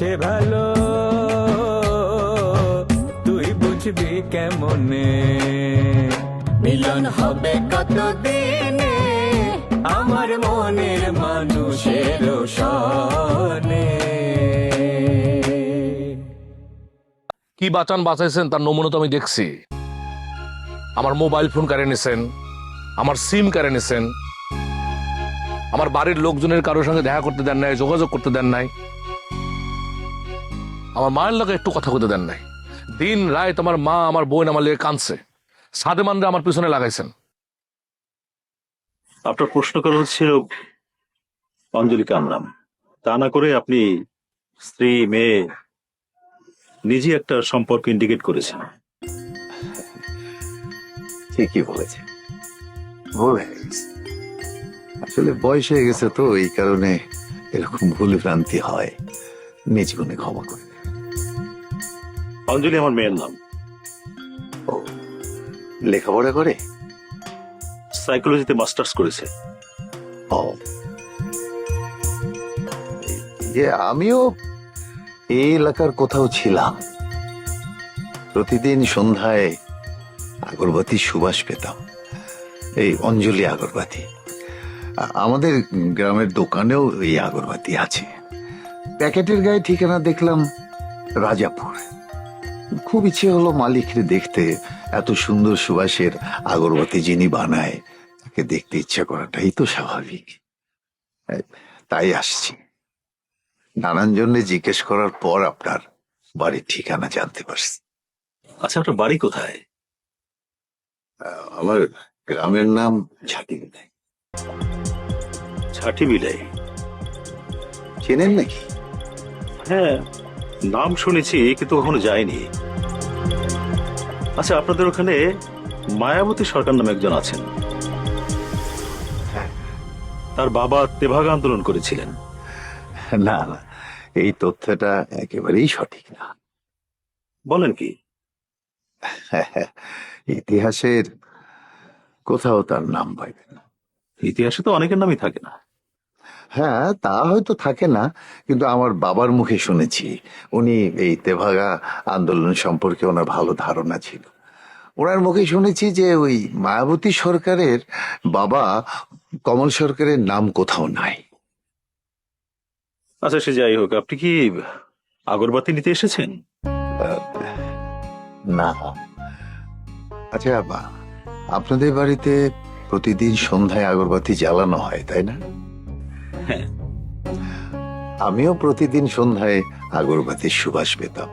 সে ভালো। তুই বুঝবি কেমনে? মিলন হবে কতদিনে? আমার মনের মানুষের সনে কি বাঁচান বাঁচাইছেন তার নমুনা তো আমি দেখছি। আমার মোবাইল ফোন কারে নিছেন? আমার সিম কারে নিছেন? আমার বাড়ির লোকজনের কারোর সঙ্গে দেখা করতে দেন নাই যোগাযোগ করতে দেন নাই? আমার মায়ের লোকে একটু কথা বলতে দেন নাই। দিন রায় তোমার মা আমার বোন আমার লেগে কাঁদছে। সাদে মানরে আমার পিছনে লাগাইছেন। আপনার প্রশ্ন করা হচ্ছিল অঞ্জলি কার নাম তা না করে আপনি স্ত্রী মেয়ে নিজে একটা সম্পর্ক ইন্ডিকেট করেছেন। ঠিকই বলেছে ভুল আসলে বয়স হয়ে গেছে তো এই কারণে এরকম ভুল ভ্রান্তি হয়। নিজ গুণে ক্ষমা করে। অঞ্জলি আমার মেয়ের নাম। ও লেখাপড়া করে? সাইকোলজিতে মাস্টার্স করেছে। ও। যে আমিও এই এলাকার কোথাও ছিলাম। প্রতিদিন সন্ধ্যায় আগরবাতি সুবাস পেতাম। এই অঞ্জলি আগরবাতি। আমাদের গ্রামের দোকানেও এই আগরবাতি আছে। প্যাকেটের গায়ে ঠিকানা দেখলাম রাজাপুর। খুব ইচ্ছে হলো মালিককে দেখতে এত সুন্দর সুবাসের আগরবাতি যিনি বানায় তাকে দেখতে ইচ্ছা করাটাই তো স্বাভাবিক। তাই আসছি। নানান জন্য জিজ্ঞেস করার পর আপনার বাড়ির ঠিকানা জানতে পারছি। আচ্ছা আপনার বাড়ি কোথায়? আমার গ্রামের নাম ঝাঁটি ছাটি বিলাই চেনেন নাকি? হ্যাঁ নাম শুনেছি কিন্তু কখনো যায়নি। আচ্ছা আপনাদের ওখানে মায়াবতী সরকার নামে একজন আছেন। তার বাবা তেভাগ আন্দোলন করেছিলেন। না না এই তথ্যটা একেবারেই সঠিক না। বলেন কি? ইতিহাসের কোথাও তার নাম পাইবেন না। ইতিহাসে তো অনেকের নামই থাকে না। হ্যাঁ তা হয়তো থাকে না কিন্তু আমার বাবার মুখে শুনেছি। উনি এই তেভাগা আন্দোলন সম্পর্কে ওনার ভালো ধারণা ছিল। ওনার মুখে শুনেছি যে ওই মায়াবতী সরকারের বাবা কমল সরকারের নাম কোথাও নাই। আচ্ছা সে যাই হোক আপনি কি আগরবাতি নিতে এসেছেন? না। আচ্ছা আপনাদের বাড়িতে প্রতিদিন সন্ধ্যায় আগরবাতি জ্বালানো হয় তাই না? আমিও প্রতিদিন সন্ধ্যায় আগরবাতির সুবাস পেতাম।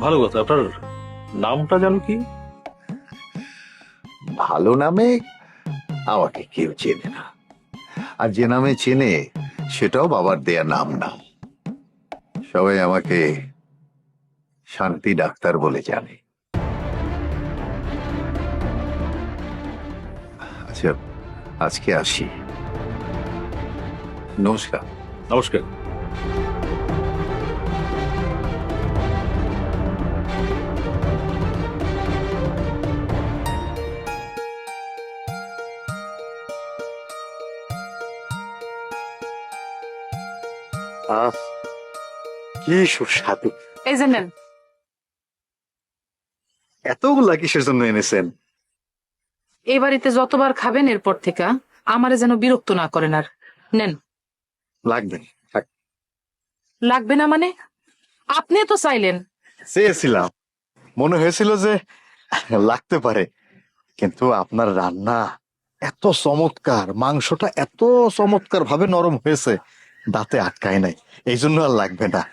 ভালো কথা আপনার নামটা জানো কি? ভালো নামে আমাকে কেউ চেনে না। আর যে নামে চেনে সেটাও বাবার দেয়া নাম না। সবাই আমাকে শান্তি ডাক্তার বলে জানে। আচ্ছা আজকে আসি। নমস্কার। নমস্কার। আহ কি সুস্বাদু। এই যে নেন। এতগুলা কিসের জন্য এনেছেন? এই বাড়িতে যতবার খাবেন এরপর থেকে আমারে যেন বিরক্ত না করেন আর। নেন। লাগবে। লাগবে না মানে? আপনি তো চাইলেন। চেয়েছিলাম। মনে হয়েছিল যে লাগতে পারে। কিন্তু আপনার রান্না এত চমৎকার মাংসটা এত চমৎকার ভাবে নরম হয়েছে দাঁতে আটকায় নাই। এই জন্য আর লাগবে না।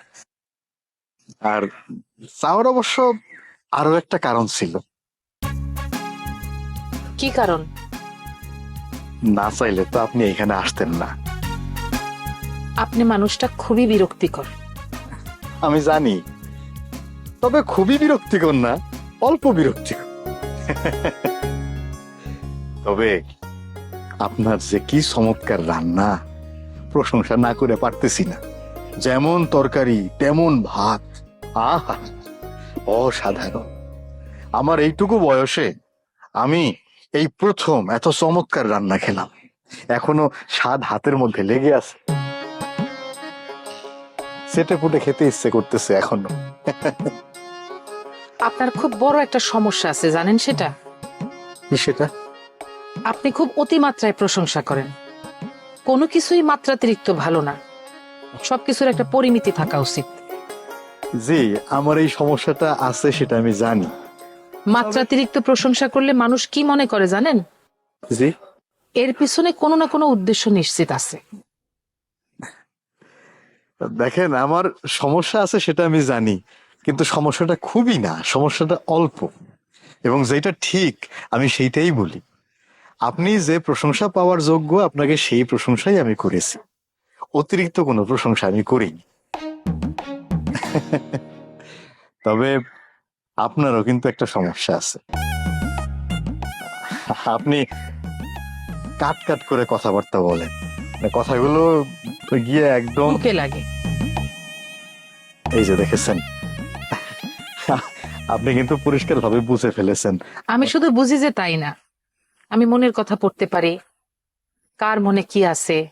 আর চাওয়ার অবশ্য আরও একটা কারণ ছিল। কি কারণ? না চাইলে তো আপনি এখানে আসতেন না। আপনি মানুষটা খুবই বিরক্তিকর। আমি জানি, তবে খুবই বিরক্তিকর না, অল্প বিরক্তিকর। তবে আপনার যে কি চমৎকার রান্না, প্রশংসা না করে পারতেছি না। যেমন তরকারি, তেমন ভাত। আহা, অসাধারণ। আমার এইটুকু বয়সে আমি এই প্রথম এত চমৎকার রান্না খেলাম। এখনও স্বাদ হাতের মধ্যে লেগে আছে। সেটে পুটে খেতে ইচ্ছে করতেছে এখনও। আপনার খুব বড় একটা সমস্যা আছে জানেন সেটা? কি সেটা? আপনি খুব অতিমাত্রায় প্রশংসা করেন। কোনো কিছুই মাত্রাতিরিক্ত ভালো না। সবকিছুর একটা পরিমিতি থাকা উচিত। জি আমার এই সমস্যাটা আছে সেটা আমি জানি। মাত্রাতিরিক্ত প্রশংসা করলে মানুষ কি মনে করে জানেন? জি। এর পিছনে কোনো না কোনো উদ্দেশ্য নিশ্চিত আছে। দেখেন, আমার সমস্যা আছে সেটা আমি জানি, কিন্তু সমস্যাটা খুবই না, সমস্যাটা অল্প। এবং যেটা ঠিক, আমি সেইটাই বলি। আপনি যে প্রশংসা পাওয়ার যোগ্য, আপনাকে সেই প্রশংসাই আমি করেছি। অতিরিক্ত কোনো প্রশংসা আমি করিনি। তবে আপনারও কিন্তু একটা সমস্যা আছে। আপনি কাট কাট করে কথাবার্তা বলেন। কথাগুলো গিয়ে একদম মুখে লাগে। এই যে দেখেছেন। আপনি কিন্তু পরিষ্কার ভাবে বুঝে ফেলেছেন। আমি শুধু বুঝি যে তাই না। আমি মনের কথা পড়তে পারি। কার মনে কি আছে?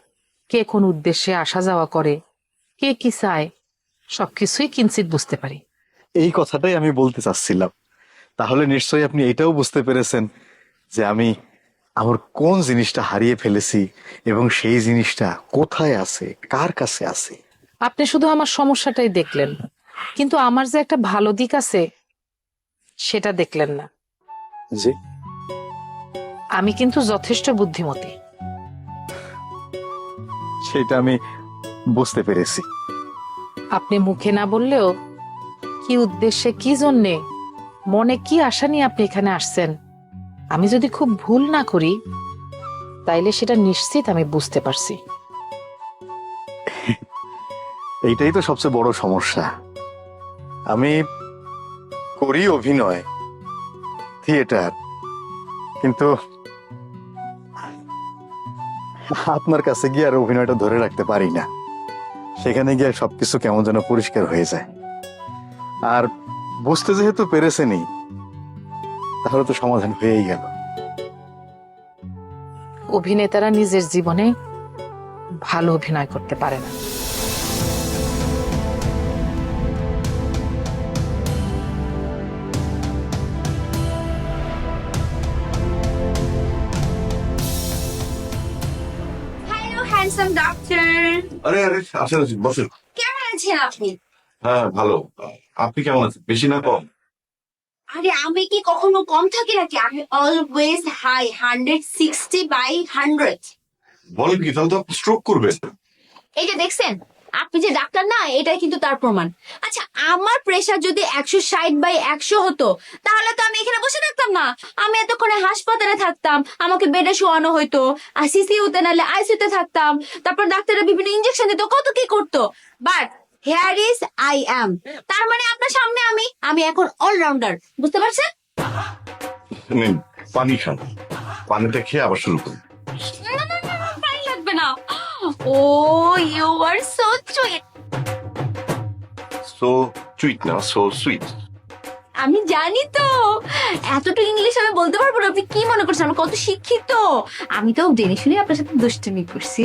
কে কোন উদ্দেশ্যে আসা যাওয়া করে? কে কি চায়? সবকিছুই কিঞ্চিত বুঝতে পারি। এই কথাটাই আমি বলতে চাচ্ছিলাম। তাহলে নিশ্চয়ই আপনি এটাও বুঝতে পেরেছেন যে আমি আমার কোন জিনিসটা হারিয়ে ফেলেছি এবং সেই জিনিসটা কোথায় আছে? কার কাছে আছে? আপনি শুধু আমার সমস্যাটাই দেখলেন কিন্তু আমার যে একটা ভালো দিক আছে সেটা দেখলেন না। জি। আমি কিন্তু যথেষ্ট বুদ্ধিমতী। সেটা আমি বুঝতে পেরেছি। আপনি মুখে না বললেও কি উদ্দেশ্যে কি জন্যে মনে কি আশা নিয়ে আপনি এখানে আসছেন? আমি যদি খুব ভুল না করি, তাইলে সেটা নিশ্চিত আমি বুঝতে পারছি। এইটাই তো সবচেয়ে বড় সমস্যা। আমি করি অভিনয়, থিয়েটার, কিন্তু আপনার কাছে গিয়ে আর অভিনয়টা ধরে রাখতে পারি না। সেখানে গিয়ে সবকিছু কেমন যেন পরিষ্কার হয়ে যায়। আর বুঝতে যেহেতু পেরেছেনই তাহলে তো সমাধান হয়েই গেল। অভিনেতারা নিজের জীবনে ভালো অভিনয় করতে পারে না। হ্যালো হ্যান্ডসাম ডক্টর আরে আরে আসেন আসেন কেমন আছেন আপনি? হ্যাঁ ভালো। আপনি কেমন আছেন? বেশি না কম? আরে আমি কি কখনো কম থাকি নাকি? আমি always high hundred sixty by hundred বলেন কি তাহলে তো আপনি স্ট্রোক করবেন। এই যে দেখছেন আপনি যে ডাক্তার না এটাই কিন্তু তার প্রমাণ। আচ্ছা আমার প্রেশার যদি একশো ষাট বাই একশো হতো তাহলে তো আমি এখানে বসে থাকতাম না। আমি এতক্ষণে হাসপাতালে থাকতাম আমাকে বেডে শোয়ানো হইতো আর সিসিউতে নাহলে আইসিউতে থাকতাম তারপর ডাক্তাররা বিভিন্ন ইঞ্জেকশন দিত কত কি করতো? But here is I am তার মানে আপনার সামনে আমি আমি এখন অলরাউন্ডার বুঝতে পারছেন? নিন পানি খান পানিটা খেয়ে আবার শুরু করুন না, না, না, না, পানি লাগবে না। ও you are so sweet so sweet না সো সুইট আমি জানি তো। এতটুকু ইংলিশ আমি বলতে পারব না। আপনি কি মনে করছেন? আমি কত শিক্ষিত। আমি তো জেনে শুনে আপনার সাথে দুষ্টুমি করছি।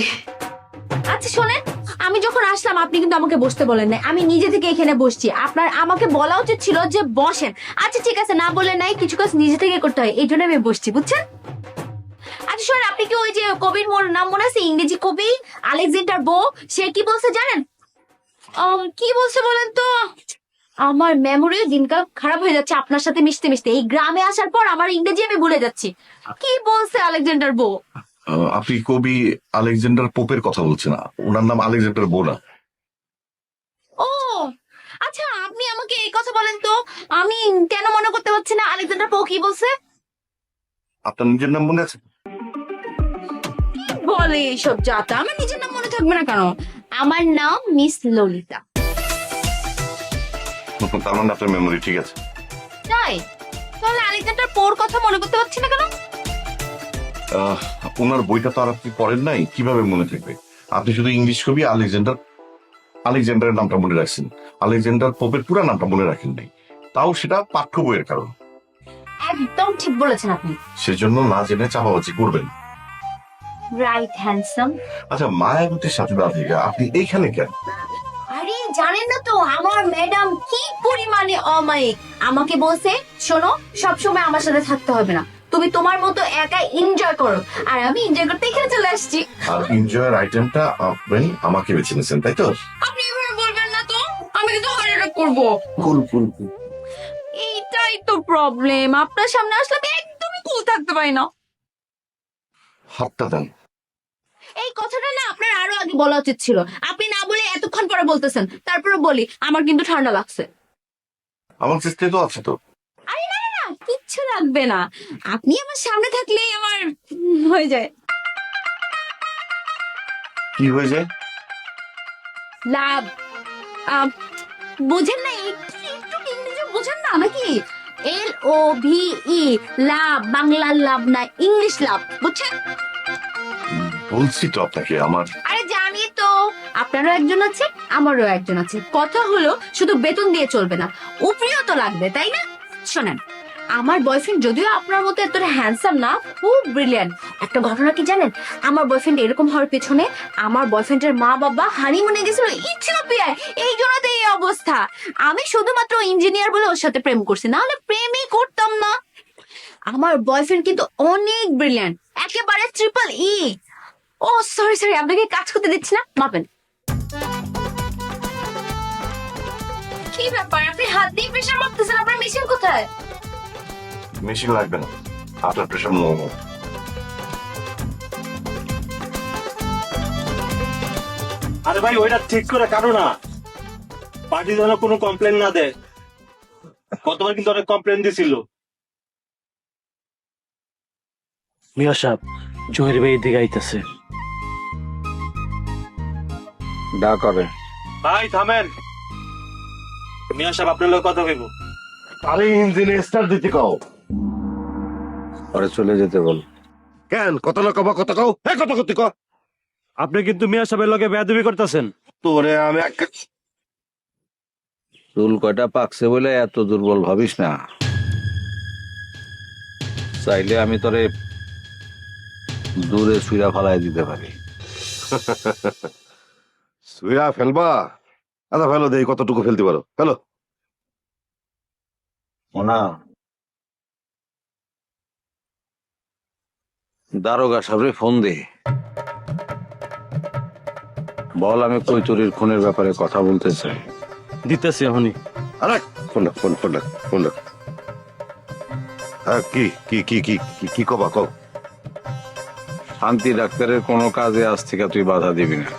আচ্ছা শোনেন। আমি যখন আসলাম, আপনি কিন্তু আমাকে বসতে বলেন নাই। আমি নিজে থেকে এখানে বসছি। আপনার আমাকে বলা উচিত ছিল যে বসেন। আচ্ছা ঠিক আছে, না বলে নাই, কিছু কাজ নিজে থেকে করতে হয়, এই জন্য আমি বসছি, বুঝছেন? আচ্ছা শোনেন, আপনি কি ওই যে কবির নাম মনে আছে? ইংরেজি কবি আলেকজান্ডার বো, সে কি বলছে জানেন? কি বলছে বলেন তো? আমার মেমোরি দিনকাল খারাপ হয়ে যাচ্ছে, আপনার সাথে মিশতে মিশতে। এই গ্রামে আসার পর আমার ইংরেজি আমি ভুলে যাচ্ছি। কি বলছে আলেকজান্ডার বো? আপনি কবি আলেকজান্ডার পোপের কথা বলছেন। ওনার নাম আলেকজান্ডার বোনা। ও আচ্ছা আপনি আমাকে এই কথা বলেন তো। আমি কেন মনে করতে পারছি না আলেকজান্ডার পো কি বলছে? আপনার নিজের নাম মনে আছে? বলে এইসব যাতা আমার নিজের নাম মনে থাকবে না কেন? আমার নাম মিস ললিতা। তার মানে আপনার মেমোরি ঠিক আছে। তাই? তাহলে আলেকজান্ডার পোর কথা মনে করতে পারছি না কেন? আহ, ওনার বইটা তো আর আপনি পড়েন নাই কীভাবে মনে থাকবে? আপনি শুধু ইংলিশ কবি আলেকজান্ডার আলেকজান্ডারের নামটা মনে রাখছেন। আলেকজান্ডার পোপের পুরো নামটা মনে রাখেন নাই। তাও সেটা পাঠ্য বইয়ের কারণ। একদম ঠিক বলেছেন আপনি। সেজন্য না জেনে চাপাবাজি করবেন। রাইট হ্যান্ডসাম আচ্ছা মায়াবতীর সাথে রাধিকা আপনি এইখানে কেন? আরে জানেন না তো আমার ম্যাডাম কি পরিমাণে অমায়িক। আমাকে বলছে শোনো সবসময় আমার সাথে থাকতে হবে না। তুমি তোমার মতো একা এনজয় করো। আর আমি এনজয় করতে এখানে চলে আসছি। আর এনজয়ের আইটেমটা আপনি আমাকে বেছে নিয়েছেন তাই তো? আপনি এভাবে বলবেন না তো? আমি কিন্তু হার্ট অ্যাটাক করব। কুল কুল কুল। এইটাই তো প্রবলেম আপনার সামনে আসলে আমি একদমই কুল থাকতে পারি না। হাতটা দেন। এই কথাটা না আপনার আরও আগে বলা উচিত ছিল। আপনি না বলে এতক্ষণ পরে বলতেছেন। তারপরে বলি আমার কিন্তু ঠান্ডা লাগছে। আমার চেষ্টায় তো আছে তো। কিচ্ছু লাগবে না। আপনি আমার সামনে থাকলেই আমার হয়ে যায়। কি হয়ে যায়? লাভ। বোঝেন না একটু ইংরেজি বোঝেন না নাকি? এল ও ভি ই লাভ বাংলার লাভ না ইংলিশ লাভ বুঝছেন? বলছি তো আপনাকে আমার আরে জানি তো আপনারও একজন আছে আমারও একজন আছে। কথা হলো শুধু বেতন দিয়ে চলবে না উপরিও তো লাগবে তাই না? শোনেন। আমার বয়ফ্রেন্ড যদিও আপনার মতো এতটা হ্যান্ডসাম না, খুব ব্রিলিয়ান্ট একটা ঘটনা কি জানেন? আমার বয়ফ্রেন্ড এরকম হওয়ার পেছনে আমার বয়ফ্রেন্ডের মা বাবা হানিমুনে গেছিল ইথিওপিয়ায়। এই জন্য এই অবস্থা। আমি শুধুমাত্র ইঞ্জিনিয়ার বলে ওর সাথে প্রেম করছি না হলে প্রেমই করতাম না। আমার বয়ফ্রেন্ড কিন্তু অনেক ব্রিলিয়ান্ট একেবারে triple E oh sorry sorry আপনাকে কাজ করতে দিচ্ছি না, মাপেন। কি ব্যাপার? আপনি হাত দিয়ে প্রেশার মাপতেছেন, আপনার মেশিন কোথায়? মেশিন লাগবে না। আপনার প্রেশার নর্মাল আরে ভাই ওইটা ঠিক করে কাটো না। পার্টি যেন কোনো কমপ্লেন না দেয়। গতবার কিন্তু অনেক কমপ্লেন দিছিল। মিয়া সাহেব জহির ভাই দিকে আইতেছে। ডা করে ভাই থামেন। মিয়া সাহেব আপনার লোক কথা কইব। আরে ইঞ্জিনে স্টার্ট দিতে কও। পরে চলে যেতে বল। কেন? কত না কবা কত কও? হ্যাঁ কত কত কও? আপনি কিন্তু মিয়া সাহেবের লগে বেয়াদবি করতেছেন। তোরে আমি এক- চুল কয়টা পাকছে বলে এত দুর্বল ভাবিস না। চাইলে আমি তোরে দূরে সুইরা ফালাই দিতে পারি। সুইরা ফেলবা? আচ্ছা ফেলো দেই কতটুকু ফেলতে পারো? ফেলো। না দারোগা সাহেবরে ফোন দে। বল আমি কৈচুরির খুনের ব্যাপারে কথা বলতে চাই। দিতেছি এখনই। আরে ফোন ফোন ফোন ফোন। হ্যাঁ কি কি কি কি কি কবা কও। শান্তি ডাক্তারের কোনো কাজে আজ থেকে তুই বাধা দিবি না।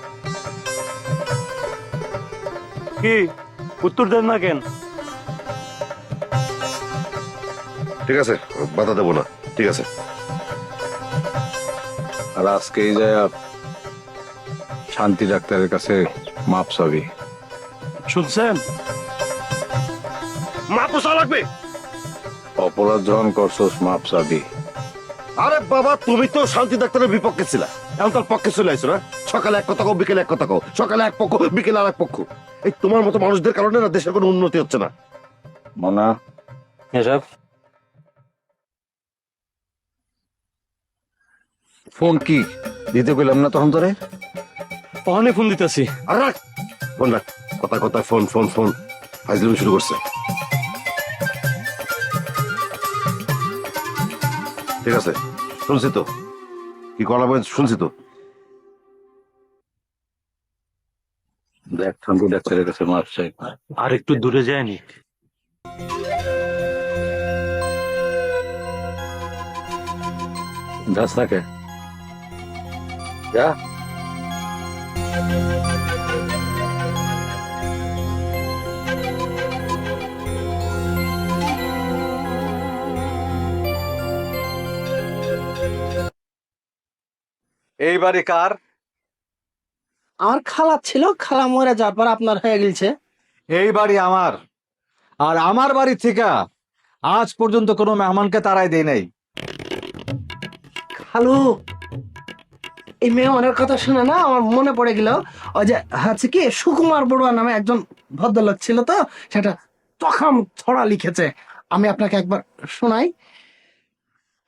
কি? উত্তর দেন না কেন? ঠিক আছে বাধা দেবো না। ঠিক আছে। আর আজকেই শান্তি ডাক্তারের কাছে মাপ চাবি। শুনছেন? লাগবে। অপরাধ যখন করছস মাপ চাবি। আরে বাবা তুমি তো শান্তি ডাক্তারের বিপক্ষে ছিলা। এখন তার পক্ষে চলে আসছো না? সকালে এক কথা কও বিকেলে এক কথা কও। সকালে এক পক্ষ বিকেলে আর এক পক্ষ। এই তোমার মতো মানুষদের কারণে না দেশের কোনো উন্নতি হচ্ছে না? মনা? মিয়া ফোন কি? দিতে কইলাম না তখন তোরে? অহনে ফোন দিতেছি। আর রাখ ফোন রাখ। কথা কথা ফোন ফোন ফোন। ফাইজলামি শুরু করছে। ঠিক আছে শুনছি তো। কি বলেন শুনছি তো? দেখ শান্তি ডাক্তারের কাছে মাপ চাই। আর একটু দূরে যায়নি যাস থাকে যা। এই বাড়ি কার? আমার খালা ছিল খালা মরে যাওয়ার পর আপনার হয়ে গেছে এই বাড়ি আমার। আর আমার বাড়ি থেকে আজ পর্যন্ত কোনো মেহমানকে তারাই দেয় নাই। খালু এই মেহমানের কথা শুনে না আমার মনে পড়ে গেল ওই যে হচ্ছে কি সুকুমার বড়ুয়া নামে একজন ভদ্রলোক ছিল তো সেটা তখন ছড়া লিখেছে। আমি আপনাকে একবার শোনাই।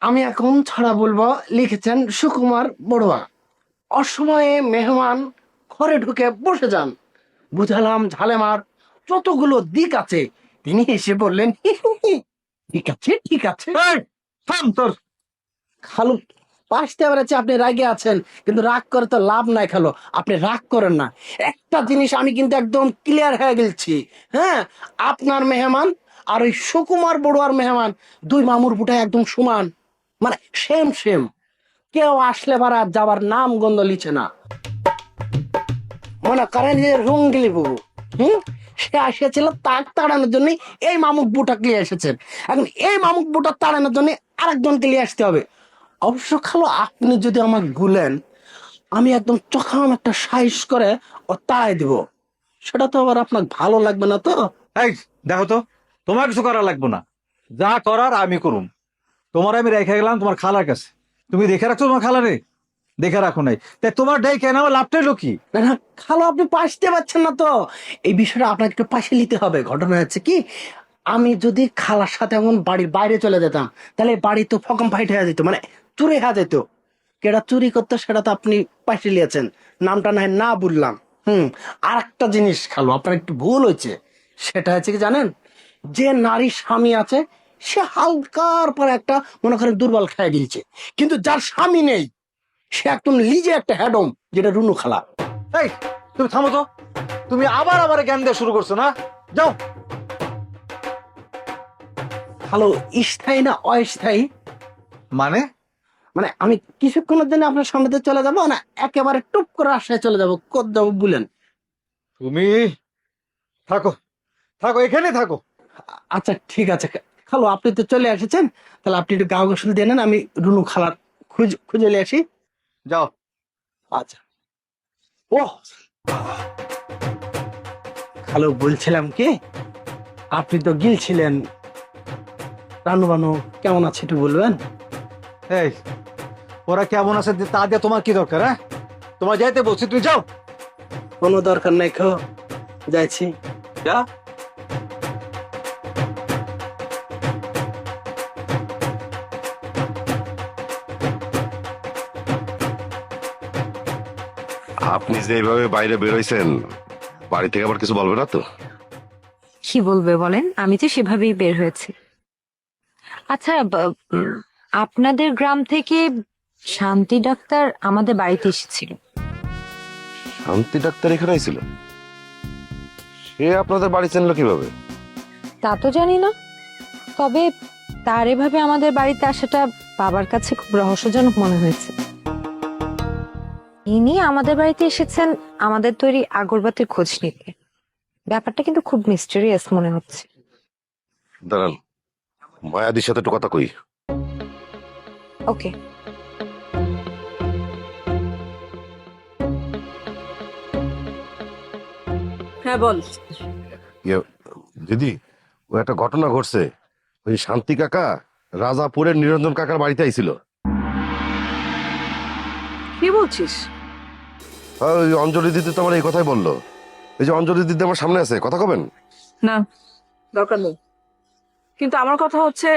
আমি এখন ছড়া বলব লিখেছেন সুকুমার বড়ুয়া। অসময়ে মেহমান ঘরে ঢুকে বসে যান। বুঝালাম ঝালেমার যতগুলো দিক আছে তিনি এসে বললেন ঠিক আছে ঠিক আছে। এই, থাম তোর। খালু পাশতে বেড়াচ্ছে আপনি রাগে আছেন, কিন্তু রাগ করে তো লাভ নাই খালো। আপনি রাগ করেন না। একটা জিনিস আমি কিন্তু একদম ক্লিয়ার হয়ে গেছি হ্যাঁ আপনার মেহমান আর ওই সুকুমার বড়ুয়ার মেহমান দুই মামুর বুটায় একদম সমান। মানে সেম সেম কেউ আসলে বারা যাবার নাম গন্ধ লিছে না। মনে করেন যে রঙ্গিলি বাবু, হুম? সে আসিয়াছিল তাক তাড়ানোর জন্য এই মামুক বুটা ক্লিয়ে এসেছেন এখন এই মামুক বুটা তাড়ানোর জন্য আরেকজন ক্লিয়ে আসতে হবে। অবশ্য খালো আপনি যদি আমাকে গুলেন আমি একদম চখাম একটা সাইজ করে ও তাই দিব। সেটা তো আবার আপনার ভালো লাগবে না তো? এই দেখো তো তোমার কিছু করা লাগবে না। যা করার আমি করুম। তোমার আমি রেখে গেলাম তোমার খালার কাছে। তুমি দেখে রাখছো তোমার খালারে? দেখে রাখো নাই। তাই তোমার ডাই কেন? আমার লাভটা হলো না না খালো আপনি পাশতে পারছেন না তো। এই বিষয়টা আপনাকে একটু পাশে নিতে হবে। ঘটনা হচ্ছে কি আমি যদি খালার সাথে এমন বাড়ির বাইরে চলে যেতাম তাহলে বাড়ি তো ফকম ফাইট হয়ে যেত। মানে চুরি হয়ে যেত কেটা চুরি করতো সেটা তো আপনি পাঠিয়ে লিয়েছেন। নামটা না না বললাম। হুম আর একটা জিনিস খালো আপনার একটু ভুল হয়েছে। সেটা হচ্ছে কি জানেন? যে নারী স্বামী আছে সে হালকার পর একটা মনে করেন দুর্বল খেয়ে গিলছে কিন্তু যার স্বামী নেই সে একদম লিজে একটা হ্যাডম যেটা রুনু খালা। এই তুমি থামো তো। তুমি আবার আবার জ্ঞান দেওয়া শুরু করছ না? যাও। হ্যালো স্থায়ী না অস্থায়ী? মানে? মানে আমি কিছুক্ষণের জন্য আপনার সামনে চলে যাব না একেবারে টুপ করে আশায় চলে যাব। কত যাব বলেন। তুমি থাকো থাকো এখানে থাকো। আচ্ছা ঠিক আছে। খালো আপনি তো চলে এসেছেন। তাহলে আপনি একটু গা গোসল দিয়ে নেন আমি রুনু খালার খুঁজ খুঁজে নিয়ে আসি। যাও। আচ্ছা। ও খালো বলছিলাম কি আপনি তো গিলছিলেন। রানু বানু কেমন আছে একটু বলবেন? এই ওরা কেমন আছে তা দিয়ে তোমার কি দরকার হ্যাঁ? তোমার যাইতে বলছি তুমি যাও। কোনো দরকার নাই খো যাইছি। যা। আপনি যে এইভাবে বাইরে বেরোইছেন বাড়ি থেকে আবার কিছু বলবে না তো? কি বলবে বলেন? আমি তো সেভাবেই বের হয়েছি। আচ্ছা আপনাদের গ্রাম থেকে শান্তি ডাক্তার আমাদের বাড়িতে এসেছিল। শান্তি ডাক্তার এখানে ছিল সে আপনাদের বাড়ি চেনলো কীভাবে? তা তো জানি না। তবে তার এভাবে আমাদের বাড়িতে আসাটা বাবার কাছে খুব রহস্যজনক মনে হয়েছে। ইনি আমাদের বাড়িতে এসেছেন আমাদের তৈরি আগরবাতির খোঁজ নিতে। ব্যাপারটা কিন্তু খুব মিস্টেরিয়াস মনে হচ্ছে। দাঁড়ান মায়াদির সাথে একটু কথা কই। ওকে। হ্যাঁ বল। ইয়ে, দিদি ও একটা ঘটনা ঘটছে। ওই শান্তি কাকা রাজাপুরের নিরঞ্জন কাকার বাড়িতে আইছিল। কি বলছিস? আর ওই অঞ্জলি দিদি তো আমার এই কথাই বলল। এই যে অঞ্জলি দিদি আমার সামনে আছে কথা কবেন? না দরকার নেই। কিন্তু আমার কথা হচ্ছে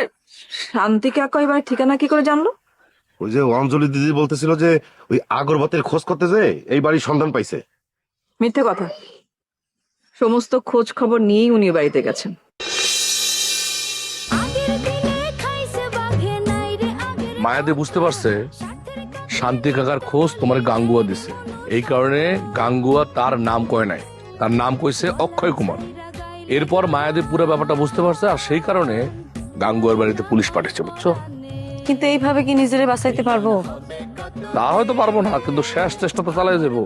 শান্তি কাকা এবার ঠিকানা কি করে জানলো? ওই যে অঞ্জলি দিদি বলতেছিল যে ওই আগরবাতির খোঁজ করতে যে এই বাড়ির সন্ধান পাইছে। মিথ্যে কথা। সমস্ত খোঁজ খবর নিয়েই উনি বাড়িতে গেছেন। মায়াদি বুঝতে পারছে শান্তি কাকার খোঁজ তোমার গাঙ্গুয়া দিছে। এই কারণে গাঙ্গুয়া তার নাম কয় নাই। তার নাম কইছে অক্ষয় কুমার। এরপর মায়াদি পুরো ব্যাপারটা বুঝতে পারছে আর সেই কারণে গাঙ্গুয়ার বাড়িতে পুলিশ পাঠিয়েছে বুঝছ? কিন্তু এইভাবে কি নিজেরে বাঁচাইতে পারব? তা হয়তো পারব না কিন্তু শেষ চেষ্টা তো চালাই যাব।